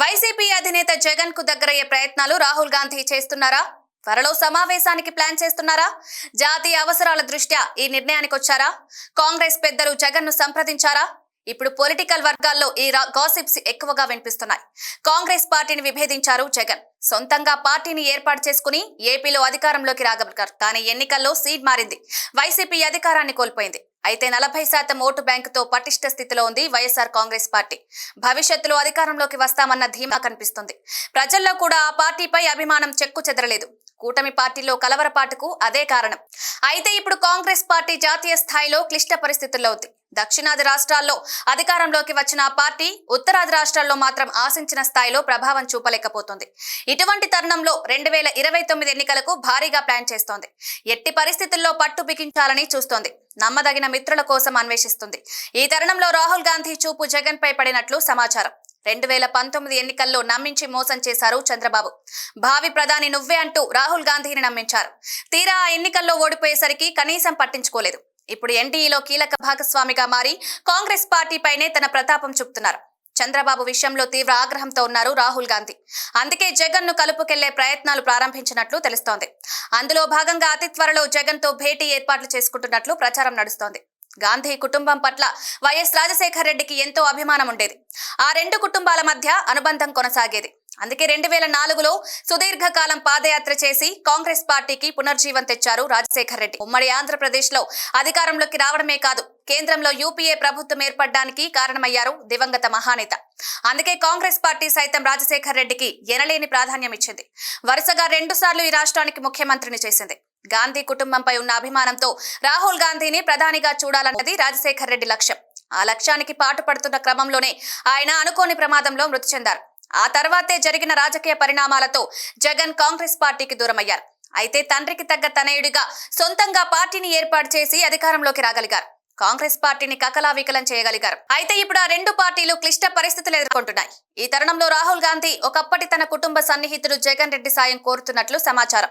YCP అధినేత జగన్కు దగ్గరయ్యే ప్రయత్నాలు రాహుల్ గాంధీ చేస్తున్నారా? త్వరలో సమావేశానికి ప్లాన్ చేస్తున్నారా? జాతీయ అవసరాల దృష్ట్యా ఈ నిర్ణయానికి వచ్చారా కాంగ్రెస్ పెద్దలు జగన్ను సంప్రదించారా? ఇప్పుడు పొలిటికల్ వర్గాల్లో ఈ గాసిప్స్ ఎక్కువగా వినిపిస్తున్నాయి. కాంగ్రెస్ పార్టీని విభేదించారు జగన్. సొంతంగా పార్టీని ఏర్పాటు చేసుకుని ఏపీలో అధికారంలోకి రాగలిగారు. కానీ ఎన్నికల్లో సీడ్ మారింది. వైసీపీ అధికారాన్ని కోల్పోయింది. అయితే నలభై శాతం ఓటు బ్యాంకుతో పటిష్ట స్థితిలో ఉంది వైఎస్ఆర్ కాంగ్రెస్ పార్టీ. భవిష్యత్తులో అధికారంలోకి వస్తామన్న ధీమా కనిపిస్తుంది. ప్రజల్లో కూడా ఆ పార్టీపై అభిమానం చెక్కు చెదరలేదు. కూటమి పార్టీలో కలవరపాటుకు అదే కారణం. అయితే ఇప్పుడు కాంగ్రెస్ పార్టీ జాతీయ స్థాయిలో క్లిష్ట పరిస్థితుల్లో ఉంది. దక్షిణాది రాష్ట్రాల్లో అధికారంలోకి వచ్చిన ఆ పార్టీ ఉత్తరాది రాష్ట్రాల్లో మాత్రం ఆశించిన స్థాయిలో ప్రభావం చూపలేకపోతుంది. ఇటువంటి తరుణంలో రెండు వేల ఇరవై తొమ్మిది ఎన్నికలకు భారీగా ప్లాన్ చేస్తోంది. ఎట్టి పరిస్థితుల్లో పట్టు బిగించాలని చూస్తోంది. నమ్మదగిన మిత్రుల కోసం అన్వేషిస్తుంది. ఈ తరుణంలో రాహుల్ గాంధీ చూపు జగన్ పై పడినట్లు సమాచారం. రెండు వేల పంతొమ్మిది ఎన్నికల్లో నమ్మించి మోసం చేశారు చంద్రబాబు. భావి ప్రధాని నువ్వే అంటూ రాహుల్ గాంధీని నమ్మించారు. తీరా ఆ ఎన్నికల్లో ఓడిపోయేసరికి కనీసం పట్టించుకోలేదు. ఇప్పుడు ఎన్డీఏలో కీలక భాగస్వామిగా మారి కాంగ్రెస్ పార్టీపైనే తన ప్రతాపం చూపుతున్నారు. చంద్రబాబు విషయంలో తీవ్ర ఆగ్రహంతో ఉన్నారు రాహుల్ గాంధీ. అందుకే జగన్ను కలుపుకెళ్ళే ప్రయత్నాలు ప్రారంభించినట్లు తెలుస్తోంది. అందులో భాగంగా అతి త్వరలో జగన్తో భేటీ ఏర్పాట్లు చేసుకుంటున్నట్లు ప్రచారం నడుస్తోంది. గాంధీ కుటుంబం పట్ల వైఎస్ రాజశేఖర్ రెడ్డికి ఎంతో అభిమానం ఉండేది. ఆ రెండు కుటుంబాల మధ్య అనుబంధం కొనసాగేది. అందుకే రెండు వేల నాలుగులో సుదీర్ఘకాలం పాదయాత్ర చేసి కాంగ్రెస్ పార్టీకి పునర్జీవం తెచ్చారు రాజశేఖర్ రెడ్డి. ఉమ్మడి ఆంధ్రప్రదేశ్లో అధికారంలోకి రావడమే కాదు కేంద్రంలో యూపీఏ ప్రభుత్వం ఏర్పడడానికి కారణమయ్యారు దివంగత మహానేత. అందుకే కాంగ్రెస్ పార్టీ సైతం రాజశేఖర్ రెడ్డికి ఎనలేని ప్రాధాన్యం ఇచ్చింది. వరుసగా రెండు సార్లు ఈ రాష్ట్రానికి ముఖ్యమంత్రిని చేసింది. గాంధీ కుటుంబంపై ఉన్న అభిమానంతో రాహుల్ గాంధీని ప్రధానిగా చూడాలన్నది రాజశేఖర్ రెడ్డి లక్ష్యం. ఆ లక్ష్యానికి పాటుపడుతున్న క్రమంలోనే ఆయన అనుకోని ప్రమాదంలో మృతి చెందారు. ఆ తర్వాతే జరిగిన రాజకీయ పరిణామాలతో జగన్ కాంగ్రెస్ పార్టీకి దూరమయ్యారు. అయితే తండ్రికి తగ్గ తనయుడిగా సొంతంగా పార్టీని ఏర్పాటు చేసి అధికారంలోకి రాగలిగారు. కాంగ్రెస్ పార్టీని కకలావికలం చేయగలిగారు. అయితే ఇప్పుడు ఆ రెండు పార్టీలు క్లిష్ట పరిస్థితులు ఎదుర్కొంటున్నాయి. ఈ తరుణంలో రాహుల్ గాంధీ ఒకప్పటి తన కుటుంబ సన్నిహితుడు జగన్ రెడ్డి సాయం కోరుతున్నట్లు సమాచారం.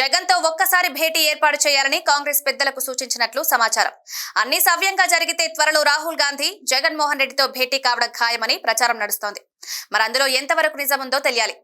జగన్తో ఒక్కసారి భేటీ ఏర్పాటు చేయాలని కాంగ్రెస్ పెద్దలకు సూచించినట్లు సమాచారం. అన్ని సవ్యంగా జరిగితే త్వరలో రాహుల్ గాంధీ జగన్మోహన్ రెడ్డితో భేటీ కావడం ఖాయమని ప్రచారం నడుస్తోంది. మరి అందులో ఎంతవరకు నిజముందో తెలియాలి.